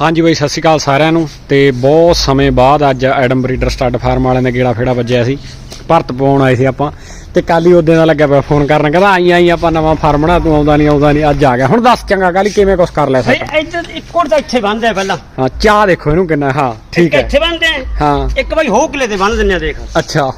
ਹਾਂਜੀ ਬਾਈ ਸਤਿ ਸ਼੍ਰੀ ਅਕਾਲ ਸਾਰਿਆਂ ਨੂੰ ਤੇ ਬਹੁਤ ਸਮੇਂ ਬਾਅਦ ਅੱਜ ਐਡਮ ਬਰੀਡਰ ਸਟੱਡ ਫਾਰਮ ਵਾਲਿਆਂ ਦੇ ਗੇੜਾ ਫੇੜਾ ਵੱਜਿਆ ਸੀ ਭਰਤ ਪਾਉਣ ਆਏ ਸੀ ਆਪਾਂ ਤੇ ਕੱਲ ਉਹਦੇ ਦਾ ਲੱਗਿਆ ਪਿਆ ਫੋਨ ਕਰਨ ਕਹਿੰਦਾ ਆਈ ਆਈ ਆਪਾਂ ਨਵਾਂ ਫਾਰਮ ਬਣਾ ਤੂੰ ਆਉਂਦਾ ਨਹੀਂ ਆਉਂਦਾ ਨਹੀਂ ਅੱਜ ਆ ਗਿਆ। ਹੁਣ ਦੱਸ ਚੰਗਾ ਕੱਲ ਕਿਵੇਂ ਕੁਛ ਕਰ ਲਿਆ ਸੈਟ ਇੱਧਰ ਇੱਕ ਹੋਰ ਤਾਂ ਇੱਥੇ ਬੰਨਦੇ ਪਹਿਲਾਂ। ਹਾਂ ਚਾਹ ਦੇਖੋ ਇਹਨੂੰ ਕਿੰਨਾ ਹਾਂ ਠੀਕ ਹੈ। ਇੱਥੇ ਬੰਨਦੇ ਹਾਂ। ਇੱਕ ਭਾਈ ਹੋ ਕਿਲੇ ਤੇ ਬੰਨ ਦਿੰਦੇ ਆ ਦੇਖ। ਅੱਛਾ।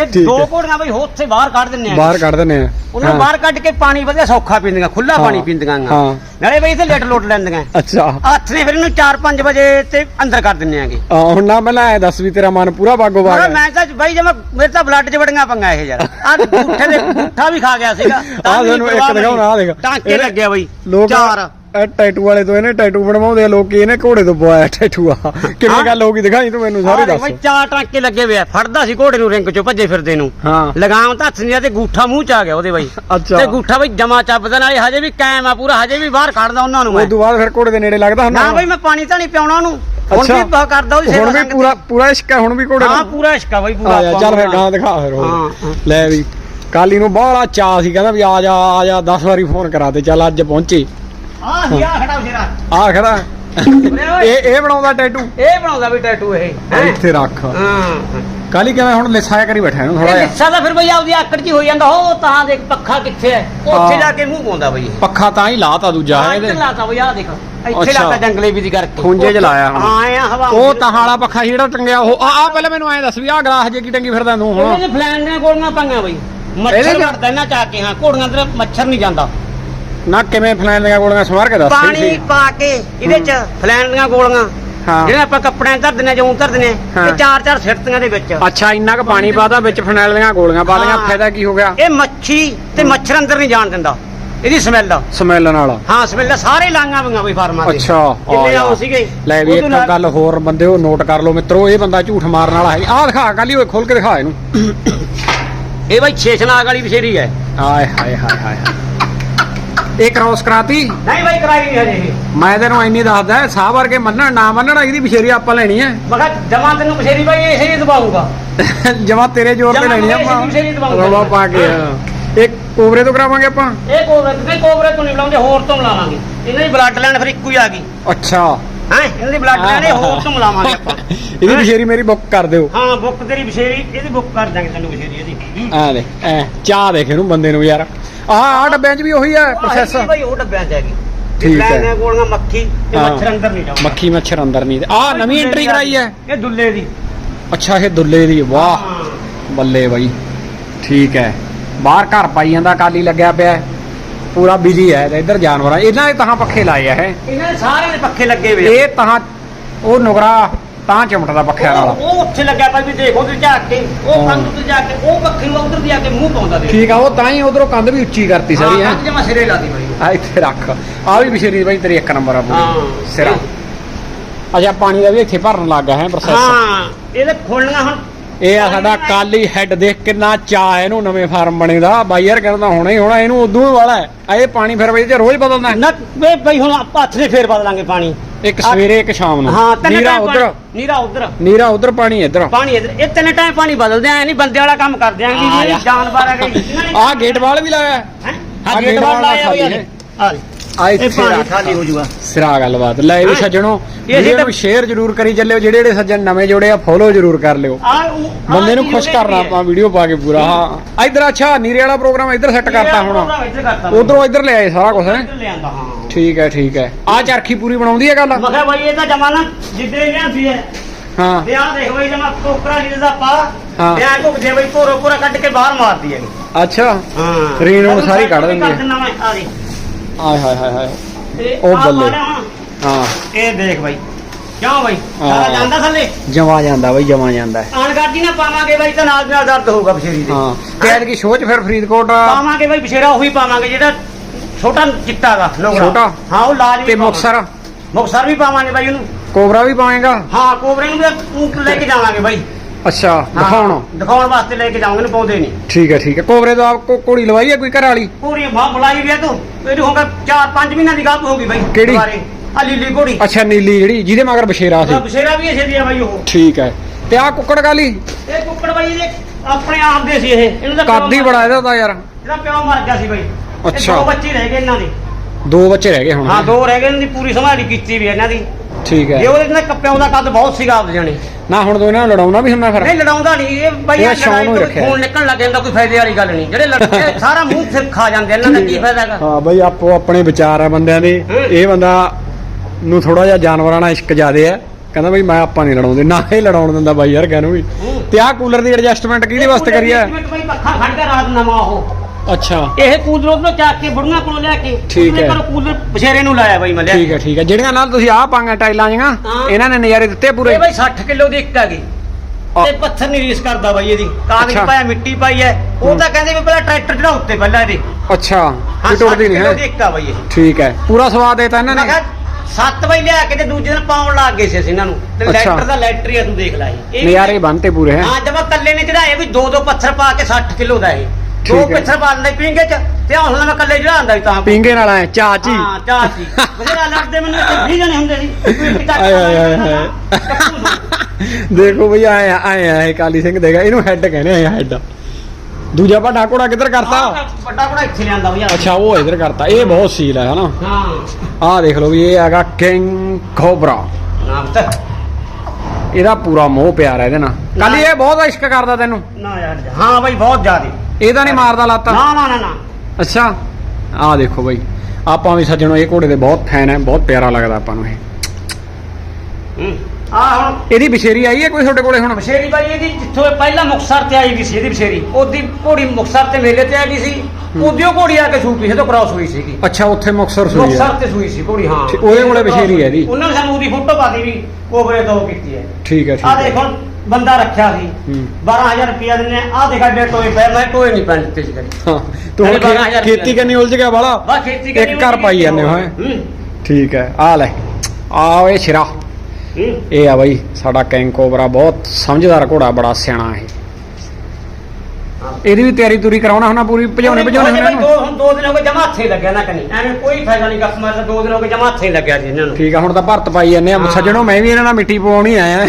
ਤੇ ਠੀਕ ਦੋ ਹੈ। ਘੋੜੀਆਂ ਹੋ ਉੱਥੇ ਬਾਹਰ ਕੱਢ ਦਿੰਦੇ ਆ। ਬਾਹਰ ਕੱਢ ਦਿੰਦੇ ਆ। ਉਹਨਾਂ ਨੂੰ ਹਾਂ, ਬਾਹਰ ਕੱਢ ਕੇ ਪਾਣੀ ਵਧੀਆ ਸੌਖਾ ਪੀਂਦੀਆਂ ਖੁੱਲਾ ਹਾਂ, ਪਾਣੀ ਪੀਂਦੀਆਂ ਗਾ। ਹਾਂ। ਨਾਲੇ ਭਾਈ ਇੱਥੇ ਲੇਟ ਲੋਟ ਲੈਂਦੀਆਂ। ਅੱਛਾ। ਹੱਥ ਨੇ ਫਿਰ ਇਹਨੂੰ 4-5 ਵਜੇ ਤੇ ਅੰਦਰ ਕਰ ਦਿੰਦੇ ਆਗੇ। ਆ, ਹੁਣ ਨਾ ਮੈਂ ਐ ਦੱਸ ਵੀ ਤੇਰਾ ਮਨ ਪੂਰਾ ਬਾਗੋ ਬਾਗ ਹੈ। ਮੈਂ ਤਾਂ ਭਾਈ ਜਮਾ ਮੇਰੇ ਤਾਂ ਬਲੱਡ 'ਚ ਵੜੀਆਂ ਪੰਗਾ ਇਹ ਯਾਰ। ਆ ਗੁੱਠੇ ਦੇ ਗੁੱਠਾ ਵੀ ਖਾ ਗਿਆ ਸੀਗਾ। ਆਹ ਵੀ ਤੁਹਾਨੂੰ ਇੱਕ ਪਰਵਾਹ ਦਿਖਾਉਣਾ, ਆਹ ਦੇਖ। ਟਾਂਕੇ ਇਹਦੇ- ਲੱਗਿਆ ਲੋਕ ਚਾਰ। ਇਹ ਟੈਟੂ ਵਾਲੇ ਤੋਂ ਇਹਨੇ ਟੈਟੂ ਬਣਵਾਉਂਦੇ ਆ ਲੋਕ ਇਹਨੇ ਘੋੜੇ ਤੋਂ ਪਵਾਇਆ ਟੈਟੂ ਆ। ਕਿਵੇਂ। ਗੱਲ ਹੋ ਗਈ ਦਿਖਾਈ ਤੂੰ ਮੈਨੂੰ ਸਾਰੀ ਦੱਸ। ਭਾਈ ਚਾਰ ਟਾਂਕੇ ਲੱਗੇ ਹੋਏ ਆ ਫੜਦਾ ਸੀ ਘੋੜੇ ਨੂੰ ਰਿੰਗ 'ਚੋਂ ਭੱਜੇ ਫਿਰਦੇ ਨੂੰ। ਹਾਂ। ਲਗਾਮ ਤਾਂ ਹੱਥ ਨਹੀਂ ਆ ਤੇ ਗੂਠਾ ਮੂੰਹ ਚ ਆ ਗਿਆ ਉਹਦੇ ਬਾਈ। ਅੱਛਾ। ਤੇ ਗੂਠਾ ਬਾਈ ਜਮਾ ਚੱਬਦਾ ਨਾਲੇ ਹਜੇ ਵੀ ਕਾਇਮ ਆ ਪੂਰਾ ਹਜੇ ਵੀ ਬਾਹਰ ਕੱਢਦਾ ਉਹਨਾਂ ਨੂੰ ਮੈਂ। ਤੋਂ ਬਾਅਦ ਫਿਰ ਘੋੜੇ ਦੇ ਨੇੜੇ ਲੱਗਦਾ ਹੁਣ ਨਾ ਬਾਈ ਮੈਂ ਪਾਣੀ ਤਾਂ ਨਹੀਂ ਪਿਆਉਣਾ ਉਹਨੂੰ। ਹੁਣ। ਵੀ ਬਹੁਤ ਕਰਦਾ ਉਹਦੀ ਹੁਣ ਵੀ ਪੂਰਾ ਪੂਰਾ ਇਸ਼ਕ ਹੈ ਹੁਣ ਵੀ ਘੋੜੇ ਹਾਂ ਪੂਰਾ ਇਸ਼ਕਾ ਬਾਈ ਪੂਰਾ ਚੱਲ ਫਿਰ ਗਾਂ ਦਿਖਾ ਫਿਰ ਹੋਰ। ਲੈ ਵੀ ਕਾਲੀ ਨੂੰ ਬਾਹਲਾ ਚਾਹ ਸੀ ਕਹਿੰਦਾ ਵੀ ਆ ਜਾ ਆ ਜਾ 10 ਵਾਰੀ ਫੋਨ ਕਰਾ ਦੇ ਚੱਲ ਅੱਜ ਪਹੁੰਚੀ। ਆ ਹੀ ਆ ਖੜਾ ਜਿਹੜਾ ਆ ਖੜਾ। ਇਹ ਇਹ ਬਣਾਉਂਦਾ ਟੈਟੂ ਇਹ ਬਣਾਉਂਦਾ ਵੀ ਟੈਟੂ ਇਹ ਹੈਂ? ਇੱਥੇ ਰੱਖ। ਹਾਂ। ਕਾਲੀ ਕਿਵੇਂ ਹੁਣ ਲਿਸਾਇਆ ਕਰੀ ਬੈਠਾ ਇਹਨੂੰ ਥੋੜਾ ਇਹ ਜਿਹਾ? ਲਿੱਸਾ ਤਾਂ ਫਿਰ ਬਈ ਆਪਦੀ ਆਕੜ ਚ ਹੀ ਜਾਂਦਾ। ਹੋ ਤਾਂ ਦੇਖ ਪੱਖਾ ਕਿੱਥੇ ਹੈ? ਉੱਥੇ ਹਾਂ। ਜਾ ਕੇ ਮੂੰਹ ਪਾਉਂਦਾ ਬਈ ਇਹ। ਪੱਖਾ ਤਾਂ ਹੀ ਲਾਤਾ ਦੂਜਾ ਹਾਂ ਇਹਦੇ। ਇੱਥੇ ਲਾਤਾ ਬਈ ਆ ਦੇਖ। ਇੱਥੇ ਅੱਛਾ। ਲਾਤਾ ਜੰਗਲੇ ਵੀ ਦੀ ਕਰਕੇ। ਖੂੰਜੇ ਚ ਲਾਇਆ ਹੁਣ। ਹਾਂ ਆ ਹਵਾ ਉਹ ਤਾਂ ਵਾਲਾ ਪੱਖਾ ਸੀ ਜਿਹੜਾ ਟੰਗਿਆ ਉਹ। ਆ ਆ ਪਹਿਲਾਂ ਮੈਨੂੰ ਐਂ ਦੱਸ ਵੀ ਆ ਗਲਾਸ ਜੇ ਕੀ ਟੰਗੀ ਫਿਰਦਾ ਤੂੰ ਹੁਣ। ਇਹਦੇ ਫਲੈਨ ਦੀਆਂ ਗੋਲੀਆਂ ਪਾਈਆਂ ਬਈ। ਇਹਦੇ ਮੱਛਰ ਚ? ਵੜਦਾ ਇਹਨਾਂ ਚਾ ਕੇ ਹਾਂ। ਘੋੜੀਆਂ ਅੰਦਰ ਮੱਛਰ ਨਹੀਂ ਜਾਂਦਾ। ਨਾ ਕਿਵੇਂ ਫਲੈਨ ਦੀਆਂ ਗੋਲੀਆਂ ਸਮਾਰ ਕੇ ਦੱਸ ਪਾਣੀ ਸੀ। ਪਾ ਕੇ ਇਹਦੇ ਚ ਫਲੈਨ ਦੀਆਂ ਗੋਲੀਆਂ। ਹਾਂ। ਜਿਹੜੇ ਆਪਾਂ ਕੱਪੜਿਆਂ 'ਚ ਧਰ ਦਿੰਦੇ ਜਾਂ ਧਰ ਦਿੰਦੇ ਹਾਂ। ਇਹ ਚਾਰ ਚਾਰ ਸਿਰਤੀਆਂ ਦੇ ਵਿੱਚ। ਅੱਛਾ ਇੰਨਾ ਕੁ ਪਾਣੀ ਪਾਦਾ ਵਿੱਚ ਫਨੈਲ ਦੀਆਂ ਗੋਲੀਆਂ ਪਾ ਲਈਆਂ ਹਾਂ। ਫਾਇਦਾ ਕੀ ਹੋ ਗਿਆ? ਇਹ ਮੱਛੀ ਤੇ ਮੱਛਰ ਅੰਦਰ ਨਹੀਂ ਜਾਣ ਦਿੰਦਾ। ਇਹਦੀ ਸਮੈਲ ਸਮੈਲ ਨਾਲ। ਹਾਂ ਸਮੈਲ ਸਾਰੇ ਲਾਂਗਾ ਬੰਗਾ ਬਈ ਫਾਰਮਾਂ ਦੇ ਅੱਛਾ ਆ ਕਿੰਨੇ ਯਾਰ। ਆਉ ਸੀਗੇ ਲੈ ਵੀ ਇੱਕ ਗੱਲ ਹੋਰ ਬੰਦੇ ਉਹ ਨੋਟ ਕਰ ਲਓ ਮਿੱਤਰੋ ਇਹ ਬੰਦਾ ਝੂਠ ਮਾਰਨ ਵਾਲਾ ਹੈ ਆਹ ਦਿਖਾ ਕਾਲੀ ਓਏ ਖੋਲ ਕੇ ਦਿਖਾ ਇਹਨੂੰ। ਇਹ ਬਈ ਛੇਛਨਾਗ ਵਾਲੀ ਬਸ਼ੇਰੀ ਹੈ। ਆਏ ਹਾਏ ਹਾਏ ਹਾਏ ਹਾਏ। ਇਹ ਕ੍ਰਾਸ ਕਰਾਤੀ। ਨਹੀਂ ਬਈ ਕਰਾਈ ਨਹੀਂ ਹਜੇ ਇਹ। ਮੈਂ ਤੈਨੂੰ ਇੰਨੀ ਦੱਸਦਾ ਸਾਹ ਵਰਗੇ ਮੰਨਣ ਨਾ ਮੰਨਣ ਇਹਦੀ ਬਸ਼ੇਰੀ ਆਪਾਂ ਲੈਣੀ ਹੈ। ਮੈਂ ਕਿਹਾ ਜਮਾ ਤੈਨੂੰ ਬਸ਼ੇਰੀ ਬਈ ਇਸੇ ਹੀ ਦਬਾਉਂਗਾ ਜਮਾ ਤੇਰੇ ਜ਼ੋਰ ਤੇ ਲੈਣੀ ਆਪਾਂ। ਰਵਾ ਪਾ ਕੇ। ਇਹ ਕੋਬਰੇ ਤੋਂ ਕਰਾਵਾਂਗੇ ਆਪਾਂ? ਇਹ ਕੋਬਰੇ ਤੇ ਕੋਬਰੇ ਤੋਂ ਨਹੀਂ ਬੁਲਾਉਂਦੇ ਹੋਰ ਤੋਂ ਮਿਲਾਵਾਂਗੇ ਇਹਨਾਂ ਦੀ ਬਲੱਡ ਲਾਈਨ ਫਿਰ ਇੱਕੋ ਹੀ ਆ ਗਈ। ਅੱਛਾ। ਹੈ? ਇਹਨਾਂ ਦੀ ਬਲੱਡ ਲਾਈਨ ਹੋਰ ਤੋਂ ਮਿਲਾਵਾਂਗੇ ਆਪਾਂ। ਇਹਦੀ ਬਸ਼ੇਰੀ ਮੇਰੀ ਬੁੱਕ ਕਰ ਦਿਓ। ਹਾਂ ਬੁੱਕ ਤੇਰੀ ਬਸ਼ੇਰੀ ਇਹਦੀ ਬੁੱਕ ਕਰ ਦਾਂਗੇ ਤੈਨੂੰ ਬਸ਼ੇਰੀ ਇਹਦੀ। ਆ ਦੇ ਐ ਚਾਹ ਦੇਖ ਇਹਨੂੰ ਬੰਦੇ ਨੂੰ ਯਾਰ। ਆ ਆ ਡੱਬਿਆਂ 'ਚ ਵੀ ਉਹੀ ਹੈ ਪ੍ਰੋਸੈਸ ਭਾਈ ਉਹ ਡੱਬਿਆਂ ਚ ਹੈਗੀ। ਠੀਕ ਹੈ। ਮੱਖੀ ਤੇ ਹਾਂ। ਮੱਛਰ ਅੰਦਰ ਨਹੀਂ ਜਾਊਗਾ। ਮੱਖੀ ਮੱਛਰ ਅੰਦਰ ਨਹੀਂ। ਆ ਨਵੀਂ ਐਂਟਰੀ ਕਰਾਈ ਹੈ। ਇਹ ਦੁੱਲੇ ਦੀ। ਅੱਛਾ ਇਹ ਦੁੱਲੇ ਦੀ। ਵਾਹ। ਬੱਲੇ ਬਾਈ। ਠੀਕ ਹੈ। ਬਾਹਰ ਘਰ ਪਾਈ ਜਾਂਦਾ ਕਾਲੀ ਲੱਗਿਆ ਪਿਆ ਹੈ। ਪੂਰਾ ਬਿਜ਼ੀ ਹੈ। ਤੇ ਇੱਧਰ ਜਾਨਵਰਾਂ ਇਹਨਾਂ ਦੇ ਤਾਂ ਪੱਖੇ ਲਾਏ ਆ ਇਹ। ਇਹਨਾਂ ਦੇ ਸਾਰੇ ਦੇ ਪੱਖੇ ਲੱਗੇ ਹੋਏ ਆ। ਇਹ ਤਾਂ ਉਹ ਨੁਗਰਾ ਤਾਂ ਚਮਟਦਾ ਪੱਖਿਆਂ ਨਾਲ। ਉਹ ਉੱਥੇ ਲੱਗਿਆ ਭਾਈ ਵੀ ਦੇਖੋ ਤੇ ਝਾਕ ਕੇ ਉਹ। ਕੰਧ ਤੇ ਜਾ ਕੇ ਉਹ ਪੱਖੇ ਨੂੰ ਉਧਰ ਦੀ ਆ ਕੇ ਮੂੰਹ ਪਾਉਂਦਾ ਦੇ ਠੀਕ ਆ ਉਹ ਤਾਂ ਹੀ ਉਧਰੋਂ ਕੰਧ ਵੀ ਉੱਚੀ ਕਰਤੀ ਸਾਰੀ ਹੈ ਜਮਾ ਸਿਰੇ ਲਾਦੀ ਭਾਈ ਆ ਇੱਥੇ ਰੱਖ। ਆ ਵੀ ਬਸ਼ੇਰੀ ਬਾਈ ਤੇਰੀ ਇੱਕ ਨੰਬਰ ਆ ਪੂਰੀ। ਸਿਰਾ। ਅੱਛਾ ਪਾਣੀ ਦਾ ਵੀ ਇੱਥੇ ਭਰਨ ਲੱਗ ਗਿਆ ਹੈ ਪ੍ਰੋਸੈਸ ਹਾਂ ਇਹਦੇ ਖੋਲਣਾ ਹੁਣ। ਇਹ ਆ ਸਾਡਾ ਕਾਲੀ ਹੈਡ ਦੇਖ ਕਿੰਨਾ ਚਾਹ ਇਹਨੂੰ ਨਵੇਂ ਫਾਰਮ ਬਣੇ ਦਾ। ਬਾਈ ਯਾਰ ਕਹਿੰਦਾ ਹੋਣਾ ਹੀ ਹੋਣਾ ਇਹਨੂੰ ਉਦੋਂ ਹੀ ਵਾਲਾ ਹੈ। ਇਹ ਪਾਣੀ ਫਿਰ ਬਈ ਤੇ ਰੋਜ਼ ਬਦਲਦਾ ਹੈ? ਨਾ ਭਾਈ ਹੁਣ ਆਪਾਂ ਹੱਥ ਨੇ ਫੇਰ ਬਦਲਾਂਗੇ ਪਾਣੀ। ਇੱਕ ਸਵੇਰੇ ਇੱਕ ਸ਼ਾਮ ਨੂੰ ਹਾਂ ਤਿੰਨ ਨੀਰਾ ਟਾਈਮ ਉਧਰ ਪਾਣੀ- ਨੀਰਾ ਉਧਰ ਨੀਰਾ ਉਧਰ ਪਾਣੀ ਇੱਧਰ ਪਾਣੀ ਇਧਰ ਇਹ ਤਿੰਨ ਟਾਈਮ ਪਾਣੀ ਬਦਲਦੇ ਆ ਨਹੀਂ ਬੰਦੇ ਵਾਲਾ ਕੰਮ ਕਰਦੇ ਆਂ ਆ ਜੀ ਜਾ। ਜਾਨਵਰ ਆ ਗਏ ਆ ਗੇਟ ਵਾਲ ਵੀ ਲਾਇਆ ਹੈ। ਹੈ ਆਹ ਗੇਟ ਵਾਲਾ ਲਾਇਆ ਹੋਇਆ। ਆ। ਆ ਇਹ ਇੱਥੇ ਪਾਣੀ ਰੱਖ। ਖਾਲੀ ਹੋ ਜੂਗਾ। ਸਿਰਾ ਗੱਲਬਾਤ। ਲੈ ਵੀ ਹਾਂ। ਸੱਜਣੋ ਇਹ ਅਸੀਂ ਵੀਡੀਓ ਤਾਂ- ਨੂੰ ਸ਼ੇਅਰ ਜਰੂਰ ਕਰੀ ਚੱਲਿਓ ਜਿਹੜੇ ਜਿਹੜੇ ਸੱਜਣ ਨਵੇਂ ਜੁੜੇ ਆ ਫੋਲੋ ਜਰੂਰ ਕਰ ਲਿਓ। ਆ ਉਹ- ਆਹ ਬੰਦੇ ਨੂੰ ਚੀਜ਼ ਖੁਸ਼ ਉਹਦੇ ਕਰਨਾ ਚ ਆਪਾਂ ਵੀਡੀਓ ਪਾ ਕੇ ਪੂਰਾ ਹਾਂ। ਇੱਧਰ ਅੱਛਾ ਨੀਰੇ ਵਾਲਾ ਪ੍ਰੋਗਰਾਮ ਇੱਧਰ ਸੈੱਟ ਕਰਤਾ ਹੁਣ। ਇੱਧਰ ਕਰਤਾ ਉਧਰੋਂ ਇੱਧਰ ਲੈ ਆਏ ਸਾਰਾ ਕੁਝ ਹੈ। ਇੱਧਰ ਲਿਆਂਦਾ ਹਾਂ। ਠੀਕ ਹੈ ਠੀਕ ਹੈ। ਆ ਚਰਖੀ ਪੂਰੀ ਬਣਾਉਂਦੀ ਹੈ ਗੱਲ? ਮੈਂ ਕਿਹਾ ਬਾਈ ਇਹ ਤਾਂ ਜਮਾਨਾ ਜਿੱਦੇ ਲਿਆਂਦੀ ਹੈ। ਹਾਂ। ਤੇ ਆਹ ਦੇਖ ਬਾਈ ਜਮਾ ਟੋਕਰਾ ਜਿਹਦਾ ਪਾ। ਹਾਂ। ਤੇ ਆ ਘੁੱਗਦੇ ਬਾਈ ਪੂਰਾ ਪੂਰਾ ਕੱਢ ਕੇ ਬਾਹਰ ਮਾਰਦੀ ਹੈ ਅੱਛਾ। ਹਾਂ। ਰੀਣ ਨੂੰ ਸਾਰੀ ਕੱਢ ਦਿੰਦੀ ਹੈ। ਕਰ ਦਿੰਦਾ ਮੈਂ ਆ ਦੇ ਆਏ ਹਾਏ ਹਾਏ ਹਾਏ। ਤੇ ਉਹ ਆਹ ਬੱਲੇ। ਹਾਂ। ਇਹ ਦੇਖ ਬਾਈ। ਕਿਉਂ ਬਾਈ? ਹਾਂ। ਸਾਰਾ ਜਾਂਦਾ ਥੱਲੇ? ਜਮਾ ਜਾਂਦਾ ਬਈ ਜਮਾ ਜਾਂਦਾ। ਹੈ। ਅਣਗਾਜੀ ਨਾ ਪਾਵਾਂਗੇ ਬਾਈ ਤਾਂ ਨਾਲ ਦੀ ਨਾਲ ਦਰਦ ਹੋਊਗਾ ਬਸ਼ੇਰੀ ਦੇ ਹਾਂ। ਤੇ ਐਤਕੀ ਸ਼ੋਅ ਚ ਫਿਰ ਫਰੀਦਕੋਟ ਪਾਵਾਂਗੇ ਬਾਈ ਬਸ਼ੇਰਾ ਉਹੀ ਪਾਵਾਂਗੇ ਜਿਹੜਾ ਛੋਟਾ ਚਿੱਟਾ ਦਾ ਲੋਗੜਾ ਛੋਟਾ? ਹਾਂ ਉਹ ਵੀ ਤੇ। ਮੁਕਸਰ ਮੁਕਤਸਰ? ਵੀ ਪਾਵਾਂਗੇ ਬਾਈ ਉਹਨੂੰ। ਕੋਬਰਾ ਵੀ ਪਾਏਗਾ? ਹਾਂ ਕੋਬਰੇ ਨੂੰ ਵੀ ਊਂ ਲੈ ਕੇ ਜਾਵਾਂਗੇ ਬਾਈ। ਅੱਛਾ ਹਾਂ, ਦਿਖਾਉਣ। ਦਿਖਾਉਣ ਵਾਸਤੇ ਲੈ ਕੇ ਜਾਵਾਂਗੇ ਨੂੰ ਪਾਉਂਦੇ ਨਹੀਂ। ਠੀਕ ਹੈ ਠੀਕ ਹੈ। ਕੋਬਰੇ ਦਾ ਆਪ ਕੋ- ਘੋੜੀ ਲਵਾਈ ਹੈ ਕੋਈ ਘਰ ਵਾਲੀ? ਪੂਰੀ ਮਾਂ ਬੁਲਾਈ ਵੀ ਆ ਤੂੰ। ਇਹਦੀ ਹੋਗਾ 4-5 ਮਹੀਨਿਆਂ ਦੀ ਗੱਪ ਹੋ ਗਈ ਬਾਈ ਕਿਹੜੀ? ਆ ਲੀਲੀ ਘੋੜੀ। ਅੱਛਾ ਨੀਲੀ ਜਿਹੜੀ ਜਿਹਦੇ ਮਗਰ ਬਸ਼ੇਰਾ ਸੀ। ਬਸ਼ੇਰਾ ਵੀ ਇਸੇ ਦੀ ਆ ਬਾਈ ਉਹ। ਠੀਕ ਹੈ। ਤੇ ਆ ਕੁੱਕੜ ਕਾਲੀ? ਇਹ ਕੁੱਕੜ ਬਾਈ ਇਹਦੇ ਆਪਣੇ ਆਪ ਦੇ ਸੀ ਇਹ। ਇਹਨੂੰ ਤਾਂ ਪਿਓ ਕੱਦ ਹੀ ਮਰ- ਬੜਾ ਇਹਦਾ ਤਾਂ ਯਾਰ। ਇਹਦਾ ਪਿਓ ਮਰ ਗਿਆ ਸੀ ਬਾਈ। ਇਹ ਅੱਛਾ। ਦੋ ਬੱਚੇ ਰਹਿ ਗਏ ਇਹਨਾਂ ਦੇ। ਦੋ ਬੱਚੇ ਰਹਿ ਗਏ ਹੁਣ। ਹਾਂ ਦੋ ਰਹਿ ਗਏ ਇਹਨਾਂ ਦੀ ਪੂਰੀ ਸੰਭਾਲੀ ਕੀਤੀ ਵੀ ਇਹਨਾਂ ਦੀ। ਠੀਕ ਜੇ ਹੈ ਉਹਦੇ ਨਾਲ ਕੱਪਿਆਂ ਦਾ ਕੱਦ ਬਹੁਤ ਸੀਗਾ ਆਪ ਜਾਣੇ। ਨਾ ਹੁਣ ਤੂੰ ਇਹਨਾਂ ਨੂੰ ਲੜਾਉਣਾ ਵੀ ਹੁੰਦਾ ਫਿਰ। ਨਹੀਂ ਲੜਾਉਂਦਾ ਨਹੀਂ। ਇਹ ਬਈ ਇਹ ਸ਼ੌਕ ਨੂੰ ਰੱਖਿਆ। ਖੂਨ ਨਿਕਲਣ ਲੱਗ ਜਾਂਦਾ ਕੋਈ ਫਾਇਦੇ ਵਾਲੀ ਗੱਲ ਨਹੀਂ। ਜਿਹੜੇ ਲੜਕੇ ਸਾਰਾ ਮੂੰਹ ਸਿਰ ਖਾ ਜਾਂਦੇ ਇਹਨਾਂ ਦਾ ਕੀ ਫਾਇਦਾ ਹੈਗਾ? ਹਾਂ ਬਈ ਆਪੋ ਆਪਣੇ ਵਿਚਾਰ ਆ ਬੰਦਿਆਂ ਦੇ। ਹੂੰ। ਇਹ ਬੰਦਾ ਨੂੰ ਥੋੜਾ ਜਿਹਾ ਜਾਨਵਰਾਂ ਨਾਲ ਇਸ਼ਕ ਜ਼ਿਆਦੇ ਆ। ਕਹਿੰਦਾ ਬਈ ਮੈਂ ਆਪਾਂ ਨਹੀਂ ਲੜਾਉਂਦੇ। ਨਾ ਇਹ ਲੜਾਉਣ ਦਿੰਦਾ ਬਾਈ ਯਾਰ ਕਹਿਨੂੰ ਵੀ। ਹੂੰ। ਤੇ ਆਹ ਕੂਲਰ ਦੀ ਐਡਜਸਟਮੈਂਟ ਕਿਹਦੇ ਵਾਸਤੇ ਕਰੀ ਆ ਇੱਕ ਮਿੰਟ ਬਈ ਪੱਖਾ ਖੜ ਗਿਆ ਰਾਤ ਨਵਾਂ ਉਹ। ਅੱਛਾ। ਇਹ ਕੂਲਰ ਉਹਨੂੰ ਚੱਕ ਕੇ ਬੁੜੀਆਂ ਕੋਲੋਂ ਲਿਆ ਕੇ ਠੀਕ ਉਹਨੇ ਹੈ। ਘਰੋਂ ਕੂਲਰ ਬਸ਼ੇਰੇ ਨੂੰ ਲਾਇਆ ਬਈ ਮੈਂ ਲਿਆ ਠੀਕ ਹੈ ਠੀਕ ਹੈ। ਜਿਹੜੀਆਂ ਨਾਲ ਤੁਸੀਂ ਆਹ ਪਾਂਗਾ ਟਾਈਲਾਂ ਜੀਆਂ ਹਾਂ। ਇਹਨਾਂ ਨੇ ਨਜ਼ਾਰੇ ਦਿੱਤੇ ਪੂਰੇ? ਇਹ ਬਈ 60 ਕਿਲੋ ਦੀ ਇੱਕ ਆ- ਤੇ ਪੱਥਰ ਨਹੀਂ ਰੀਸ ਕਰਦਾ ਬਾਈ ਇਹਦੀ। ਕਾਗਜ਼ ਅੱਛਾ। ਪਾਇਆ ਮਿੱਟੀ ਪਾਈ ਹੈ। ਉਹ ਤਾਂ ਕਹਿੰਦੇ ਵੀ ਪਹਿਲਾਂ ਟਰੈਕਟਰ ਚੜਾ ਉੱਤੇ ਪਹਿਲਾਂ ਇਹਦੇ। ਅੱਛਾ ਹਾਂ ਇਹ ਟੁੱਟਦੀ 60 ਨਹੀਂ ਕਿਲੋ ਹੈ ਇੱਕ ਆ ਬਾਈ ਇਹ। ਠੀਕ ਹੈ। ਪੂਰਾ ਸਵਾਦ ਦੇਤਾ ਇਹਨਾਂ ਮੈਂ ਨੇ ਕਿਹਾ ਸੱਤ ਵਜੇ ਲਿਆ ਕੇ ਤੇ ਦੂਜੇ ਦਿਨ ਪਾਉਣ ਲੱਗ ਗਏ ਸੀ ਅਸੀਂ ਇਹਨਾਂ ਨੂੰ। ਤੇ ਅੱਛਾ। ਲੈਟਰ ਦਾ ਲੈਟਰ ਹੀ ਆ ਤੂੰ ਦੇਖ ਲੈ। ਇਹ। ਇਹ ਵੀ- ਨਜ਼ਾਰੇ ਬੰਨਤੇ ਪੂਰੇ ਹੈ। ਹਾਂ ਜਦ ਕੱਲੇ ਨੇ ਚੜਾਏ ਵੀ ਦੋ ਦੋ ਪੱਥਰ ਪਾ ਕੇ 60 ਕਿਲੋ ਦਾ ਇਹ। ਦੋ ਠੀਕ ਹੈ। ਪੱਥਰ ਪਾ ਦਿੰਦਾ ਪਿੰਗੇ ਚ ਤੇ ਹੌਸਲਾ ਮੈਂ ਕੱਲੇ ਚੜਾਉਂਦਾ ਵੀ ਤਾਂ। ਪਿੰਗੇ ਨਾਲ ਐ ਚਾਚੀ ਹਾਂ। ਸੀ ਬਥੇਰਾ ਲੜਦੇ ਮੈਨੂੰ ਇੱਥੇ 20 ਜਣੇ ਹੁੰਦੇ ਸੀ। ਆਏ ਆਏ ਆਏ ਆਏ। ਦੇਖੋ ਭਈ ਆਏ ਆਏ ਆ ਇਹ ਕਾਲੀ ਸਿੰਘ ਦੇਗਾ ਇਹਨੂੰ ਹੈੱਡ ਕਹਿੰਦੇ ਆ ਹੈੱਡ ਦੂਜਾ ਵੱਡਾ ਘੋੜਾ ਕਿੱਧਰ ਕਰਤਾ? ਵੱਡਾ ਕੋੜਾ ਇੱਥੇ ਲਿਆਂਦਾ ਵੀ ਅੱਛਾ ਉਹ ਇਧਰ ਕਰਤਾ। ਇਹ ਬਹੁਤ ਸੀਲ ਹੈ ਹਨਾ? ਹਾਂ। ਆਹ ਦੇਖ ਲਓ ਵੀ ਇਹ ਹੈਗਾ ਕਿੰਗ ਕੋਬਰਾ ਨਾਮ ਤਾਂ ਇਹਦਾ ਪੂਰਾ ਮੋਹ ਪਿਆਰ ਹੈ ਇਹਦੇ ਨਾਲ। ਕੱਲ ਇਹ ਬਹੁਤ ਇਸ਼ਕ ਕਰਦਾ ਤੈਨੂੰ। ਨਾ ਯਾਰ। ਹਾਂ ਬਾਈ ਬਹੁਤ ਜ਼ਿਆਦੇ। ਇਹਦਾ ਨਹੀਂ ਮਾਰਦਾ ਲੱਤ। ਨਾ ਨਾ ਨਾ ਨਾ। ਅੱਛਾ। ਆਹ ਦੇਖੋ ਬਈ। ਆਪਾਂ ਵੀ ਸੱਜਣੋ ਇਹ ਘੋੜੇ ਦੇ ਬਹੁਤ ਫੈਨ ਹੈ ਬਹੁਤ ਪਿਆਰਾ ਲੱਗਦਾ ਆਪਾਂ ਨੂੰ ਇਹ। ਆ ਹੁਣ ਇਹਦੀ ਬਸ਼ੇਰੀ ਆਈ ਹੈ ਕੋਈ ਤੁਹਾਡੇ ਕੋਲੇ ਹੁਣ? ਬਸ਼ੇਰੀ ਬਾਈ ਇਹਦੀ ਜਿੱਥੋਂ ਇਹ ਪਹਿਲਾਂ ਮੁਕਸਰ ਤੇ ਆਈ ਸੀ ਇਹਦੀ ਬਸ਼ੇਰੀ ਉਹਦੀ ਘੋੜੀ ਮੁਕਸਰ ਤੇ ਮੇਲੇ ਤੇ ਆ ਗਈ ਸੀ। ਉਹਦੀ ਉਹ ਘੋੜੀ ਆ ਕੇ ਸੂਪੀ ਸੀ ਤੋਂ ਕ੍ਰਾਸ ਹੋਈ ਸੀਗੀ। ਅੱਛਾ ਉੱਥੇ ਮੁਕਸਰ ਸੂਈ ਮੁਕਸਰ ਤੇ ਸੂਈ ਸੀ ਘੋੜੀ ਹਾਂ। ਉਹਦੇ ਕੋਲੇ ਬਸ਼ੇਰੀ ਹੈ ਇਹਦੀ। ਉਹਨਾਂ ਨੇ ਸਾਨੂੰ ਉਹਦੀ ਫੋਟੋ ਪਾ ਦੀ ਵੀ ਕੋਬਰੇ ਤੋਂ ਕੀਤੀ ਹੈ। ਠੀਕ ਹੈ ਆ ਠੀਕ ਦੇਖ ਹੈ। ਹੁਣ। ਬੰਦਾ ਰੱਖਿਆ ਸੀ। ਹੂੰ। 12000 ਰੁਪਇਆ ਦਿੰਨੇ ਆ। ਦੇਖ ਅੱਡੇ ਟੋਏ ਪਏ ਮੈਂ ਟੋਏ ਨਹੀਂ ਪੈਣ ਦਿੱਤੇ ਸੀ ਕਦੇ ਹਾਂ ਤੂੰ ਹੁਣ ਖੇਤੀ ਕਰਨੀ ਉਲਝ ਗਿਆ ਬਾਲਾ ਬਸ ਖੇਤੀ ਇੱਕ ਘਰ ਪਾਈ ਜਾਂਦੇ ਹੋ ਹੈਂ। ਹੂੰ। ਠੀਕ ਹੈ ਆ ਲੈ। ਆ ਇਹ ਸ਼ਿਰਾ। ਹੂੰ। ਇਹ ਆ ਬਈ ਸਾਡਾ ਕੈਂਗ ਕੋਬਰਾ ਬਹੁਤ ਸਮਝਦਾਰ ਘੋੜਾ ਬੜਾ ਸਿਆਣਾ ਇਹ। ਇਹਦੀ ਵੀ ਤਿਆਰੀ ਤੁਰੀ ਕਰਾਉਣਾ ਹੁਣਾ ਪੂਰੀ ਭਜਾਉਣੇ ਭਜਾਉਣੇ ਹੁਣੇ ਦੋ ਹੁਣ ਦੋ ਦਿਨ ਹੋ ਗਏ ਜਮਾ ਹੱਥੇ ਲੱਗਿਆ ਨਾ ਕਨੀ ਐਵੇਂ ਕੋਈ ਫਾਇਦਾ ਨਹੀਂ ਗੱਪ ਮਾਰਦਾ ਦੋ ਦਿਨ ਹੋ ਗਏ ਜਮਾ ਹੱਥੇ ਲੱਗਿਆ ਸੀ ਇਹਨਾਂ ਨੂੰ। ਠੀਕ ਆ ਹੁਣ ਤਾਂ ਭਰਤ ਪਾਈ ਜਾਂਦੇ ਆ। ਹਾਂ। ਸੱਜਣੋ ਮੈਂ ਵੀ ਇਹਨਾਂ ਨਾਲ ਮਿੱਟੀ ਪਵਾਉਣ ਆਇਆ।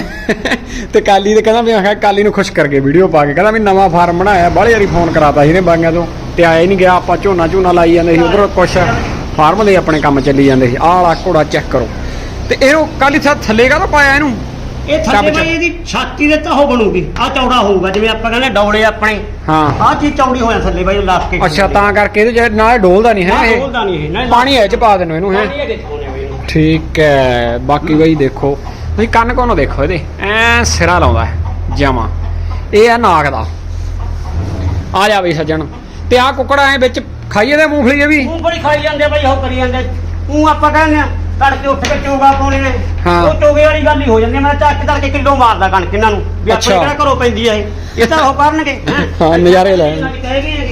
ਤੇ ਕਾਲੀ ਦੇ ਕਹਿੰਦਾ ਵੀ ਆਖਿਆ ਕਾਲੀ ਨੂੰ ਖੁਸ਼ ਕਰਕੇ ਵੀਡੀਓ ਪਾ ਕੇ ਕਹਿੰਦਾ ਵੀ ਨਵਾਂ ਫਾਰਮ ਬਣਾਇਆ। ਬਾਹਲੇ ਵਾਰੀ ਫੋਨ ਕਰਾਤਾ ਸੀ ਇਹਨੇ ਬਾਗੀਆਂ ਤੋਂ। ਤੇ ਆਇਆ ਹੀ ਨਹੀਂ ਗਿਆ। ਆਪਾਂ ਝੋਨਾ ਝੋਨਾ ਲਾਈ ਜਾਂਦੇ ਸੀ। ਉਧਰ ਕੁਛ ਫਾਰਮ ਦੇ ਆਪਣੇ ਕੰਮ ਚੱਲੀ ਜਾਂਦੇ ਸੀ। ਆਹ ਵਾਲਾ ਘੋੜਾ ਚੈੱਕ ਕਰੋ। ਤੇ ਇਹਨੂੰ ਕਾਲੀ ਥਾ ਥੱਲੇ ਕਾ ਪਾਇਆ ਇਹਨੂੰ? ਇਹ ਥੱਲੇ। ਬਾਈ ਇਹਦੀ ਛਾਤੀ ਦੇ ਤਾਂ ਉਹ ਬਣੂਗੀ। ਆ ਚੌੜਾ ਹੋਊਗਾ ਜਿਵੇਂ ਆਪਾਂ ਕਹਿੰਦੇ ਡੌਲੇ ਆਪਣੇ। ਹਾਂ। ਆ ਚੀਜ਼ ਚੌੜੀ ਹੋਇਆ ਥੱਲੇ ਬਾਈ ਲਾ ਕੇ ਅੱਛਾ ਤਾਂ ਕਰਕੇ ਇਹਦੇ ਨਾਲ ਡੋਲਦਾ ਨਹੀਂ ਹੈ ਇਹ। ਬੋਲਦਾ ਨਹੀਂ ਇਹ ਪਾਣੀ ਇਹ ਚ ਪਾ ਦੇਣੋ ਇਹਨੂੰ ਹੈ। ਠੀਕ ਹੈ ਬਾਕੀ ਬਈ ਦੇਖੋ। ਤੁਸੀਂ ਕੰਨ ਕੋਨੋਂ ਦੇਖੋ ਇਹਦੇ ਐ ਸਿਰਾ ਲਾਉਂਦਾ ਜਮਾ। ਇਹ ਆ ਨਾਗ ਦਾ। ਆ ਜਾ ਬਈ ਸੱਜਣ ਤੇ ਆ ਕੁੱਕੜਾ ਐ ਵਿੱਚ ਖਾਈਏ ਦੇ ਮੂੰਗਫਲੀ ਇਹ ਵੀ? ਮੂੰਗਫਲੀ ਖਾਈ ਜਾਂਦੇ ਬਾਈ ਉਹ ਕਰੀ ਜਾਂਦੇ। ਉਹ ਆਪਾਂ ਕਹਿੰਦੇ ਆ ਤੜਕੇ ਉੱਠ ਕੇ ਚੋਗਾ ਪਾਉਣੇ ਨੇ ਹਾਂ। ਉਹ ਚੋਗੇ ਵਾਲੀ ਗੱਲ ਹੀ ਹੋ ਜਾਂਦੀ ਆ। ਮੈਂ ਚੱਕ ਤੜਕੇ ਕਿਲੋ ਮਾਰਦਾ ਕਣਕ ਇਹਨਾਂ ਨੂੰ ਵੀ ਆਪਣੇ ਅੱਛਾ। ਕਿਹੜਾ ਘਰੋਂ ਪੈਂਦੀ ਆ ਇਹ ਇਹ ਤਾਂ ਉਹ ਕਰਨਗੇ ਹੈਂ। ਹਾਂ, ਨਜ਼ਾਰੇ ਲੈਣ।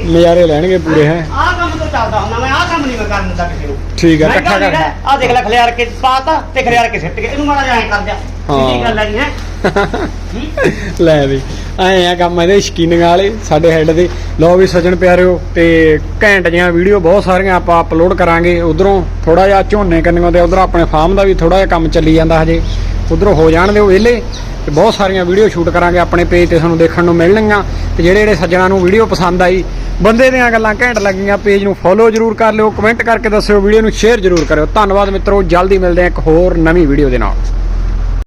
ਨਜ਼ਾਰੇ ਲੈਣਗੇ ਪੂਰੇ ਹੈ ਆਹ ਕੰਮ ਤੋਂ ਚੱਲਦਾ ਹੁੰਦਾ ਮੈਂ ਆਹ ਕੰਮ ਨਹੀਂ ਮੈਂ ਕਰਨ ਦਿੰਦਾ ਕਿਸੇ ਨੂੰ ਠੀਕ ਹੈ ਇਕੱਠਾ ਕਰ ਆ ਦੇਖ ਲੈ ਖਲਿਆਰ ਕੇ ਪਾਤਾ ਤੇ ਖਲਿਆਰ ਕੇ ਸਿੱਟ ਕੇ ਇਹਨੂੰ ਮਾੜਾ ਐਂ ਕਰ ਦਿਆ ਗੱਲ ਹੈਗੀ ਹੈ? ਲੈ ਵੀ ਐ ਆ ਕੰਮ ਇਹਦੇ ਸ਼ਕੀਨਿੰਗ ਵਾਲੇ ਸਾਡੇ ਹੈੱਡ ਦੇ। ਲਓ ਵੀ ਸੱਜਣ ਪਿਆਰਿਓ ਤੇ ਘੈਂਟ ਜਿਹੀਆਂ ਵੀਡੀਓ ਬਹੁਤ ਸਾਰੀਆਂ ਆਪਾਂ ਅਪਲੋਡ ਕਰਾਂਗੇ। ਉਧਰੋਂ ਥੋੜਾ ਜਿਹਾ ਝੋਨੇ ਕੰਨਿਓ ਤੇ ਉਧਰ ਆਪਣੇ ਫਾਰਮ ਦਾ ਵੀ ਥੋੜਾ ਜਿਹਾ ਕੰਮ ਚੱਲੀ ਜਾਂਦਾ ਹਜੇ। ਉਧਰੋਂ ਹੋ ਜਾਣ ਦਿਓ ਵਿਹਲੇ। ਤੇ ਬਹੁਤ ਸਾਰੀਆਂ ਵੀਡੀਓ ਸ਼ੂਟ ਕਰਾਂਗੇ ਆਪਣੇ ਪੇਜ ਤੇ ਤੁਹਾਨੂੰ ਦੇਖਣ ਨੂੰ ਮਿਲਣਗੀਆਂ। ਤੇ ਜਿਹੜੇ ਜਿਹੜੇ ਸੱਜਣਾ ਨੂੰ ਵੀਡੀਓ ਪਸੰਦ ਆਈ ਬੰਦੇ ਦੀਆਂ ਗੱਲਾਂ ਘੈਂਟ ਲੱਗੀਆਂ ਪੇਜ ਨੂੰ ਫੋਲੋ ਜਰੂਰ ਕਰ ਲਿਓ ਕਮੈਂਟ ਕਰਕੇ ਦੱਸਿਓ ਵੀਡੀਓ ਨੂੰ ਸ਼ੇਅਰ ਜਰੂਰ ਕਰਿਓ। ਧੰਨਵਾਦ ਮਿੱਤਰੋ ਜਲਦੀ ਮਿਲਦੇ ਹਾਂ ਇੱਕ ਹੋਰ ਨਵੀਂ ਵੀਡੀਓ ਦੇ ਨਾਲ।